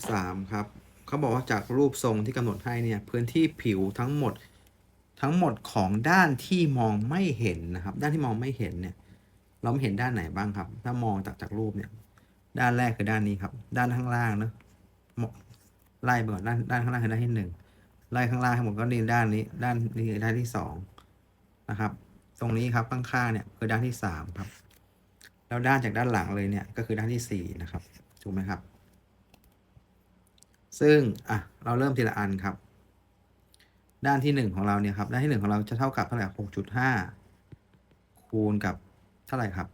13 ครับเขาบอกว่าจากรูปทรงที่กำหนดให้เนี่ยพื้นที่ผิวทั้งหมดทั้งหมดของด้านที่มองไม่เห็นนะครับ ด้านที่มองไม่เห็นเนี่ยเราไม่เห็นด้านไหนบ้างครับ ถ้ามองจากจากรูปเนี่ยด้านแรกคือด้านนี้ครับ ด้านข้างล่างเนอะไล่ไปก่อนด้านด้านข้างล่างคือด้านที่หนึ่งไล่ข้างล่างทั้งหมดก็นี่ด้านนี้ ด้านนี้ด้านที่สองนะครับ ตรงนี้ครับข้างๆเนี่ยคือด้านที่สามครับแล้วด้านจากด้านหลังเลยเนี่ยก็คือด้านที่สี่นะครับถูกไหมครับ ซึ่งอะเราเริ่มทีละอันครับ ด้านที่หนึ่งของเราเนี่ยครับด้านที่หนึ่งของเราจะเท่ากับเท่าไหร่หกจุดห้าคูณกับเท่าไหร่ครับ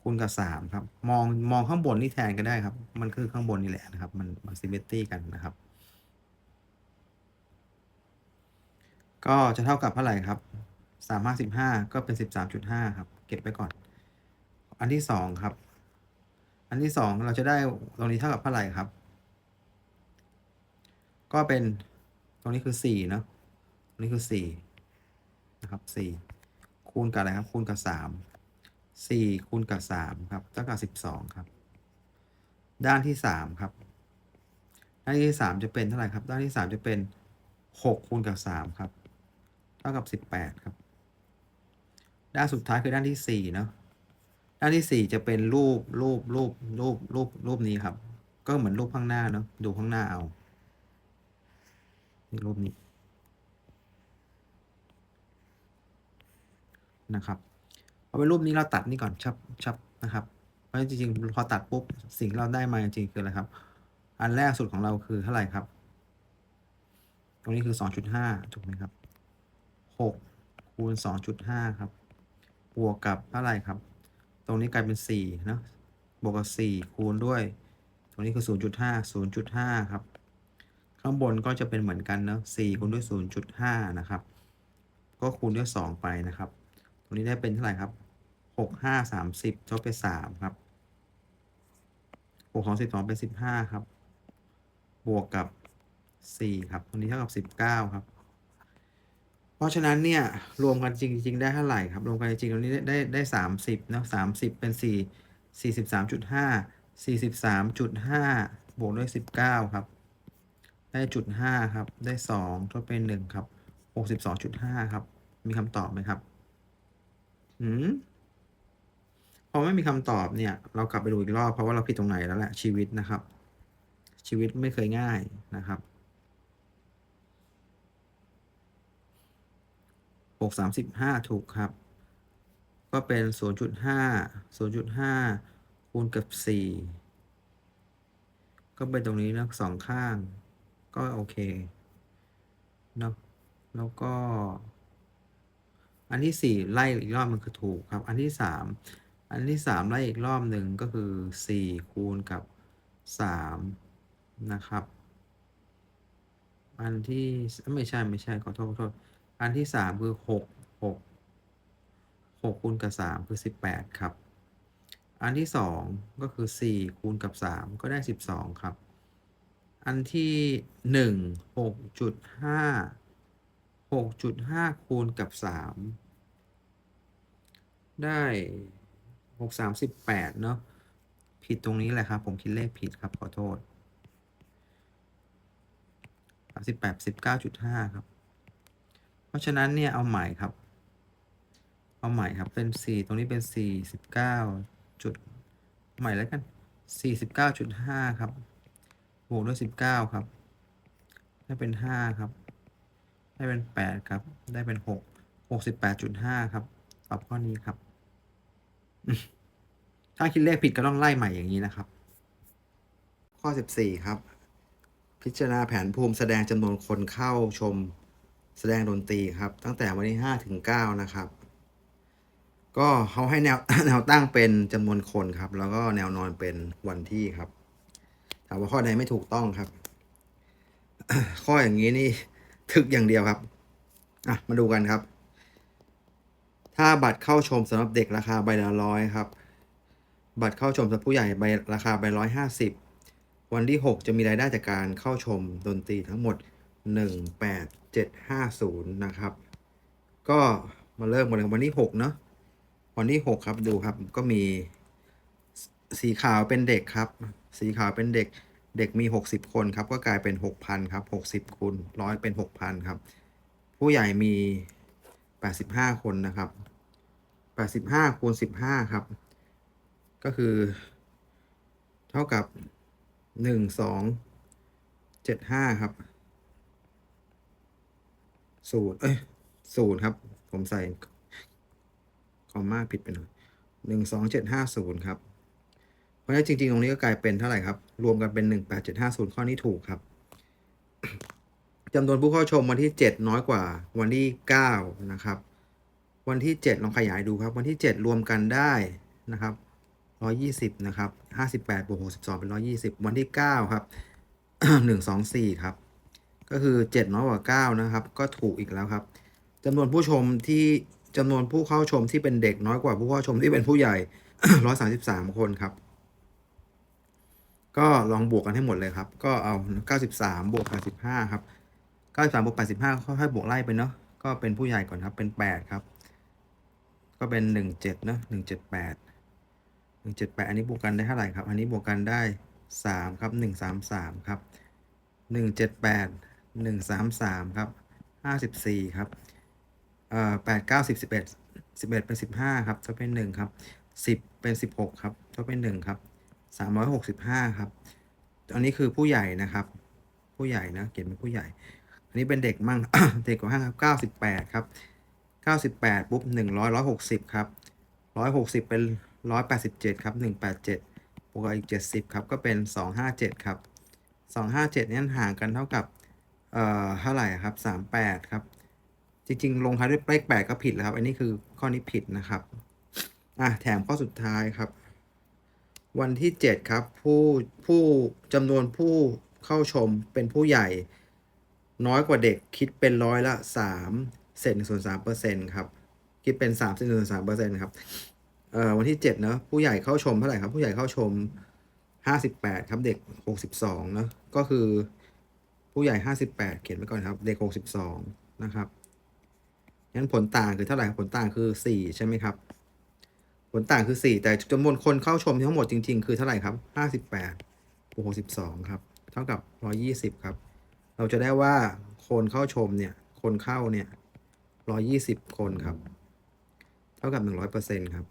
คูณกับสามครับ มองมองข้างบนนี่แทนก็ได้ครับ มันคือข้างบนนี่แหละนะครับ มันมันซิมเมตรีกันนะครับ ก็จะเท่ากับเท่าไหร่ครับสามห้าสิบห้าก็เป็นสิบสามจุดห้าครับ เก็บไปก่อน อันที่สองครับ อันที่สองเราจะได้ตรงนี้เท่ากับเท่าไหร่ครับ ก็เป็นตรงนี้คือสี่เนาะตรงนี้คือสี่นะครับสี่คูณกับอะไรครับ คูณกับสามสี่คูณกับสามครับเท่ากับสิบสองครับ ด้านที่สามครับ ด้านที่สามจะเป็นเท่าไหร่ครับ ด้านที่สามจะเป็นหกคูณกับสามครับ เท่ากับสิบแปดครับ ด้านสุดท้ายคือด้านที่สี่เนาะด้านที่สี่จะเป็นรูปรูปรูปรูปรูปรูปนี้ครับ ก็เหมือนรูปข้างหน้าเนาะดูข้างหน้าเอา นี่รูปนี้นะครับเอาเป็นรูปนี้เราตัดนี่ก่อนชับชับนะครับเพราะจริงๆพอตัดปุ๊บสิ่งเราได้มาจริงๆคืออะไรครับ อันแรกสุดของเราคือเท่าไหร่ครับ ตรงนี้คือสองจุดห้าถูกไหมครับหกคูณสองจุดห้าครับบวกกับเท่าไหร่ครับ ตรงนี้กลายเป็นสี่นะบวกกับสี่คูณด้วย ตรงนี้คือศูนย์จุดห้าศูนย์จุดห้าครับ ข้างบนก็จะเป็นเหมือนกันเนาะสี่คูณด้วยศูนย์จุดห้านะครับ ก็คูณด้วยสองไปนะครับ ตรงนี้ได้เป็นเท่าไหร่ครับหกห้าสามสิบลบไปสามครับหกสองสิบสองเป็นสิบห้าครับ บวกกับสี่ครับ ตรงนี้เท่ากับสิบเก้าครับ เพราะฉะนั้นเนี่ย รวมกันจริง ๆ ได้เท่าไหร่ครับ รวมกันจริงๆตรงนี้ได้ได้ได้สามสิบเนาะสามสิบเป็นสี่สี่สิบสามจุดห้าสี่สิบสามจุดห้าบวกด้วยสิบเก้าครับ ได้จุดห้าครับ ได้สองทดเป็นหนึ่งครับหกสิบสองจุดห้าครับ มีคำตอบไหมครับอืมพอไม่มีคำตอบเนี่ย เรากลับไปดูอีกรอบเพราะว่าเราผิดตรงไหนแล้วแหละชีวิตนะครับ ชีวิตไม่เคยง่ายนะครับหกสามสิบห้าถูกครับ ก็เป็นศูนย์จุดห้าศูนย์จุดห้าคูณกับสี่ก็เป็นตรงนี้นะสองข้าง ก็โอเคเนาะแล้วก็ อันที่สี่ไล่อีกรอบมันคือถูกครับ อันที่สามอันที่สามไล่อีกรอบหนึ่งก็คือสี่คูณกับสามนะครับ อันที่ไม่ใช่ไม่ใช่ขอโทษขอโทษ อันที่สามคือหกหกหกคูณกับสามคือสิบแปดครับ อันที่สองก็คือสี่คูณกับสามก็ได้สิบสองครับ อันที่หนึ่งหกจุดห้าหกจุดห้าคูณกับสามได้หกสามสิบแปดเนาะผิดตรงนี้แหละครับ ผมคิดเลขผิดครับ ขอโทษสามสิบแปดสิบเก้าจุดห้าครับ เพราะฉะนั้นเนี่ยเอาใหม่ครับ เอาใหม่ครับเป็นสี่ตรงนี้เป็นสี่สิบเก้าจุดใหม่แล้วกันสี่สิบเก้าจุดห้าครับ บวกด้วยสิบเก้าครับ ได้เป็นห้าครับ ได้เป็นแปดครับ ได้เป็นหกหกสิบแปดจุดห้าครับ ตอบข้อนี้ครับ ถ้าคิดเลขผิดก็ต้องไล่ใหม่อย่างนี้นะครับ ข้อสิบสี่ครับ พิจารณาแผนภูมิแสดงจำนวนคนเข้าชมแสดงดนตรีครับ ตั้งแต่วันที่ห้าถึงเก้านะครับ ก็เขาให้แนวแนวตั้งเป็นจำนวนคนครับ แล้วก็แนวนอนเป็นวันที่ครับามว่าข้อใดไม่ถูกต้องครับ ข้ออย่างนี้นี่ทึกอย่างเดียวครับ อะ มาดูกันครับ ถ้าบัตรเข้าชมสำหรับเด็กราคาใบละร้อยครับ บัตรเข้าชมสำหรับผู้ใหญ่ใบราคาใบร้อยห้าสิบวันที่หกจะมีรายได้จากการเข้าชมดนตรีทั้งหมดหนึ่งแปดเจ็ดห้าศูนย์นะครับ ก็มาเริ่มกันเลยวันที่หกเนาะวันที่หกครับดูครับก็มีสีขาวเป็นเด็กครับ สีขาวเป็นเด็กเด็กมี 60 คนครับ ก็กลายเป็น 6,000ครับ60คูณร้อยเป็น 6,000 ครับ ผู้ใหญ่มี 85 คนนะครับ 85คูณ15 ครับ ก็คือ เท่ากับ 1 2 75 ครับศูนย์เอ้ยศูนย์ครับ ผมใส่คอมมาผิดไปหน่อยหนึ่งสองเจ็ดห้าศูนย์ครับ เพราะฉะนั้นจริงๆ ตรงนี้ก็กลายเป็นเท่าไหร่ครับ รวมกันเป็นหนึ่งแปดเจ็ดห้าศูนย์ข้อนี้ถูกครับจำนวนผู้เข้าชมวันที่เจ็ดน้อยกว่าวันที่เก้านะครับ วันที่เจ็ดลองขยายดูครับ วันที่เจ็ดรวมกันได้นะครับร้อยี่สิบนะครับห้าสิบแปดบวกหกสิบสองเป็นร้อยี่สิบวันที่เก้าครับหนึ่งสองสี่ครับ ก็คือเจ็ดน้อยกว่าเก้านะครับ ก็ถูกอีกแล้วครับจำนวนผู้ชมที่จำนวนผู้เข้าชมที่เป็นเด็กน้อยกว่าผู้เข้าชมที่เป็นผู้ใหญ่ร้อยสาสิบสามคนครับ ก็ลองบวกกันให้หมดเลยครับ ก็เอาเก้าสิบสามบวกแปดสิบห้าครับเก้าสิบสามบวกแปดสิบห้าค่อยๆบวกไล่ไปเนาะ ก็เป็นผู้ใหญ่ก่อนครับ เป็นแปดครับ ก็เป็นหนึ่งเจ็ดเนาะหนึ่งเจ็ดแปดหนึ่งเจ็ดแปดอันนี้บวกกันได้เท่าไหร่ครับ อันนี้บวกกันได้สามครับหนึ่งสามสามครับหนึ่งเจ็ดแปดหนึ่งสามสามครับห้าสิบสี่ครับ เอ่อแปดเก้าสิบสิบเอ็ดสิบเอ็ดเป็นสิบห้าครับเท่าเป็นหนึ่งครับสิบเป็นสิบหกครับเท่าเป็นหนึ่งครับ สามร้อยหกสิบห้าครับ อันนี้คือผู้ใหญ่นะครับ ผู้ใหญ่นะ เขียนเป็นผู้ใหญ่ อันนี้เป็นเด็กมั่ง เด็กกว่าห้าครับเก้าสิบแปดครับเก้าสิบแปดปุ๊บหนึ่งร้อยร้อยหกสิบครับร้อยหกสิบเป็นร้อยแปดสิบเจ็ดครับหนึ่งแปดเจ็ดบวกกับอีกเจ็ดสิบครับ ก็เป็นสองห้าเจ็ดครับสองห้าเจ็ดนี่ห่างกันเท่ากับ เอ่อ เท่าไหร่ครับสามแปดครับ จริง ๆ ลงท้ายด้วยเลขแปดก็ผิดแล้วครับ อันนี้คือข้อนี้ผิดนะครับ อะ แถมข้อสุดท้ายครับ วันที่ 7 ครับ ผู้ผู้จำนวนผู้เข้าชมเป็นผู้ใหญ่ น้อยกว่าเด็กคิดเป็นร้อยละ3เศษหนึ่งส่วนสามเปอร์เซ็นต์ครับ คิดเป็น3เศษหนึ่งส่วนสามเปอร์เซ็นต์ครับเอ่อวันที่7เนอะผู้ใหญ่เข้าชมเท่าไหร่ครับ ผู้ใหญ่เข้าชม 58 ครับเด็ก 62เนอะก็คือผู้ใหญ่ 58 เขียนไว้ก่อนครับ เด็ก 62 นะครับงั้นผลต่างคือเท่าไหร่ผลต่างคือ 4 ใช่ไหมครับ ผลต่างคือ 4 แต่จำนวนคนเข้าชมทั้งหมดจริง ๆ คือเท่าไหร่ครับ 58บวก62 ครับ เท่ากับ 120 ครับ เราจะได้ว่าคนเข้าชมเนี่ย คนเข้าเนี่ย 120 คนครับ เท่ากับ 100%ครับ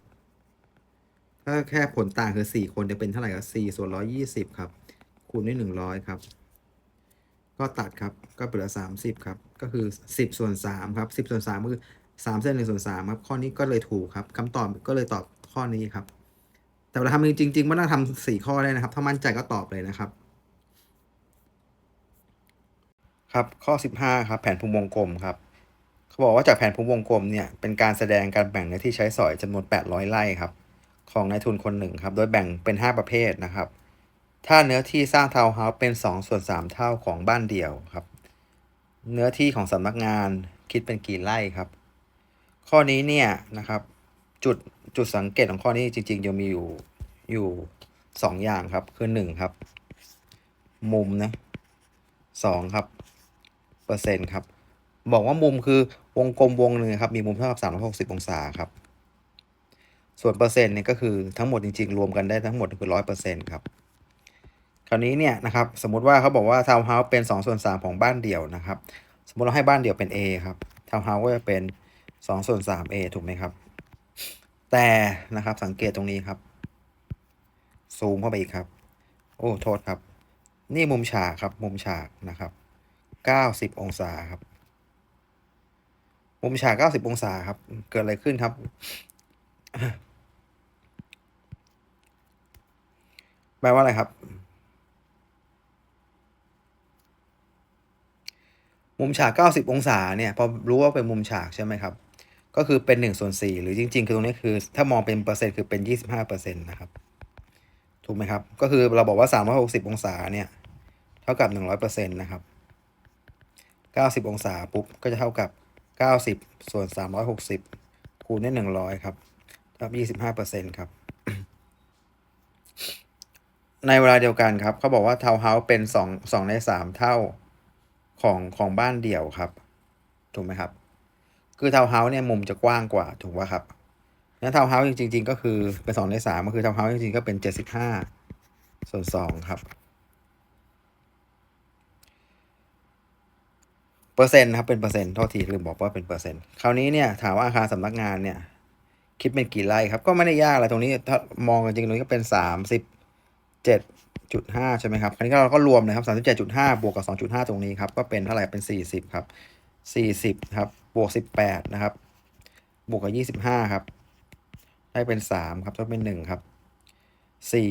ถ้าแค่ผลต่างคือ 4 คนจะเป็นเท่าไหร่ครับ4ส่วน 120 ครับ คูณด้วย100 ครับ ก็ตัดครับ ก็เหลือ 30 ครับ ก็คือ 10 ส่วน 3 ครับ 10 ส่วน3คือ 3เส้น1ส่วน3ครับ ข้อนี้ก็เลยถูกครับคำตอบก็เลยตอบข้อนี้ครับ แต่เวลาทำจริงๆไม่ต้องทำ4ข้อได้นะครับ ถ้ามั่นใจก็ตอบเลยนะครับ ครับข้อ15ครับ แผนภูมิวงกลมครับเขาบอกว่าจากแผนภูมิวงกลมเนี่ยเป็นการแสดงการแบ่งเนื้อที่ใช้สอยจำนวน 800 ไร่ครับ ของนายทุนคนหนึ่งครับ โดยแบ่งเป็น 5 ประเภทนะครับ ถ้าเนื้อที่สร้างทาวน์เฮาส์เป็น 2 ส่วน 3 เท่าของบ้านเดี่ยวครับ เนื้อที่ของสำนักงานคิดเป็นกี่ไร่ครับ ข้อนี้เนี่ยนะครับ จุดจุดสังเกตของข้อนี้จริงๆยังมีอยู่อยู่สองอย่างครับ คือหนึ่งครับ มุมนะสองครับ เปอร์เซ็นต์ครับ บอกว่ามุมคือวงกลมวงหนึ่งครับ มีมุมเท่ากับสามร้อยหกสิบองศาครับ ส่วนเปอร์เซ็นต์เนี่ยก็คือทั้งหมดจริงๆ รวมกันได้ทั้งหมดคือร้อยเปอร์เซ็นต์ครับ คราวนี้เนี่ยนะครับ สมมติว่าเขาบอกว่าทาวน์เฮาส์เป็น2ส่วน3ของบ้านเดี่ยวนะครับ สมมติเราให้บ้านเดี่ยวเป็น A ครับทาวน์เฮาส์ก็จะเป็น 2ส่วน3 A ถูกไหมครับ แต่นะครับสังเกตตรงนี้ครับ ซูมเข้าไปอีกครับ โอ้โทษครับ นี่มุมฉากครับ มุมฉากนะครับ90องศาครับ มุมฉาก90องศาครับ เกิดอะไรขึ้นครับ แปลว่าอะไรครับมุมฉาก 90 องศาเนี่ย พอรู้ว่าเป็นมุมฉากใช่ไหมครับ ก็คือเป็น1ส่วน4หรือจริง ๆ คือตรงนี้คือ ถ้ามองเป็นเปอร์เซ็นต์คือเป็น 25เปอร์เซ็นต์นะครับ ถูกไหมครับ ก็คือเราบอกว่า 360 องศาเนี่ย เท่ากับ 100เปอร์เซ็นต์นะครับ 90 องศาปุ๊บ ก็จะเท่ากับ 90 ส่วน 360 คูณด้วย100 ครับเท่ากับ25เปอร์เซ็นต์ครับ ในเวลาเดียวกันครับ เขาบอกว่าทาวน์เฮาส์เป็น 2 2 ใน 3 เท่าของของบ้านเดี่ยวครับ ถูกไหมครับ คือทาวเฮาส์เนี่ยมุมจะกว้างกว่าถูกป่ะครับแล้วทาวเฮาส์จริง ๆ ก็คือเป็นสองในสามก็คือทาวเฮาส์จริงๆก็เป็นเจ็ดสิบห้าส่วนสองครับ เปอร์เซ็นต์ครับเป็นเปอร์เซ็นต์โทษทีลืมบอกว่าเป็นเปอร์เซ็นต์คราวนี้เนี่ยถามว่าอาคารสำนักงานเนี่ย คิดเป็นกี่ไร่ครับ ก็ไม่ได้ยากอะไรตรงนี้ถ้ามองจริงๆตรงนี้ก็เป็นสามสิบเจ็ดจุดห้าใช่ไหมครับ คราวนี้เราก็รวมนะครับสามสิบเจ็ดจุดห้าบวกกับสองจุดห้าตรงนี้ครับ ก็เป็นเท่าไหร่เป็นสี่สิบครับ สี่สิบครับบวกสิบแปดนะครับบวกกับยี่สิบห้าครับได้เป็นสามครับต้องเป็นหนึ่งครับสี่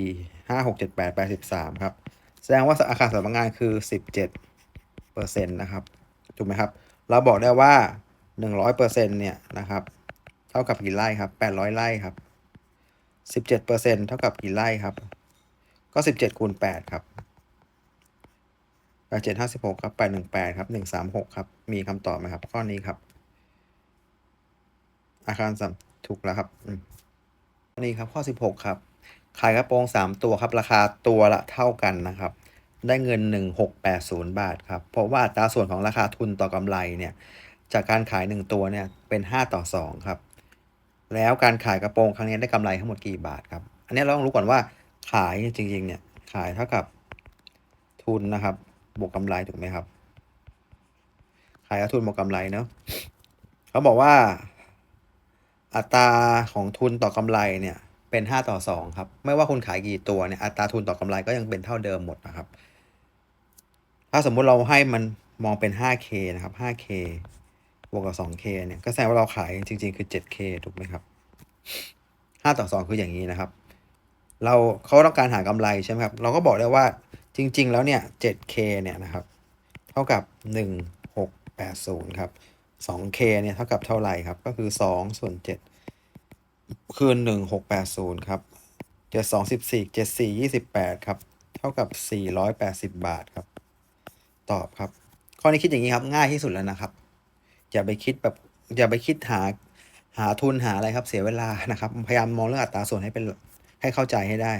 ห้าหกเจ็ดแปดแปดสิบสามครับแสดงว่าอาคารสำนักงานคือสิบเจ็ดเปอร์เซ็นต์นะครับถูกไหมครับ เราบอกได้ว่าหนึ่งร้อยเปอร์เซ็นต์เนี่ยนะครับเท่ากับกี่ไร่ครับแปดร้อยไร่ครับสิบเจ็ดเปอร์เซ็นต์เท่ากับกี่ไร่ครับ ก็สิบเจ็ดคูณแปดครับ เจ็ดห้าสิบหกครับแปดหนึ่งแปดครับหนึ่งสามหกครับ มีคำตอบไหมครับ ข้อนี้ครับ อาคารสามถูกแล้วครับอืมข้อนี้ครับ ข้อสิบหกครับ ขายกระโปรงสามตัวครับ ราคาตัวละเท่ากันนะครับ ได้เงินหนึ่งหกแปดศูนย์บาทครับ เพราะว่าอัตราส่วนของราคาทุนต่อกำไรเนี่ย จากการขายหนึ่งตัวเนี่ย เป็นห้าต่อสองครับ แล้วการขายกระโปรงครั้งนี้ได้กำไรทั้งหมดกี่บาทครับ อันนี้เราต้องรู้ก่อนว่าขายจริงๆเนี่ย ขายเท่ากับทุนนะครับ บวกกำไรถูกไหมครับ ขายทุนบวกกำไรเนาะเขาบอกว่า อัตราของทุนต่อกำไรเนี่ยเป็นห้าต่อสองครับ ไม่ว่าคุณขายกี่ตัวเนี่ยอัตราทุนต่อกำไรก็ยังเป็นเท่าเดิมหมดนะครับ ถ้าสมมุติเราให้มันมองเป็น 5K นะครับ 5K บวกกับ 2K เนี่ย ก็แสดงว่าเราขายจริง ๆ คือ 7K ถูกไหมครับ 5 ต่อ 2 คืออย่างนี้นะครับ เราเขาต้องการหากำไรใช่ไหมครับ เราก็บอกได้ว่า จริง ๆ แล้วเนี่ย 7K เนี่ยนะครับ เท่ากับ 1680 ครับ 2K เนี่ยเท่ากับเท่าไหร่ครับ ก็คือ 2 ส่วน 7 คือ 1680 ครับ 72 14 74 28 ครับ เท่ากับ 480 บาทครับ ตอบครับ ข้อนี้คิดอย่างนี้ครับ ง่ายที่สุดแล้วนะครับ อย่าไปคิดแบบ อย่าไปคิดหา หาทุนหาอะไรครับ เสียเวลานะครับ พยายามมองเรื่องอัตราส่วนให้เป็น ให้เข้าใจให้ได้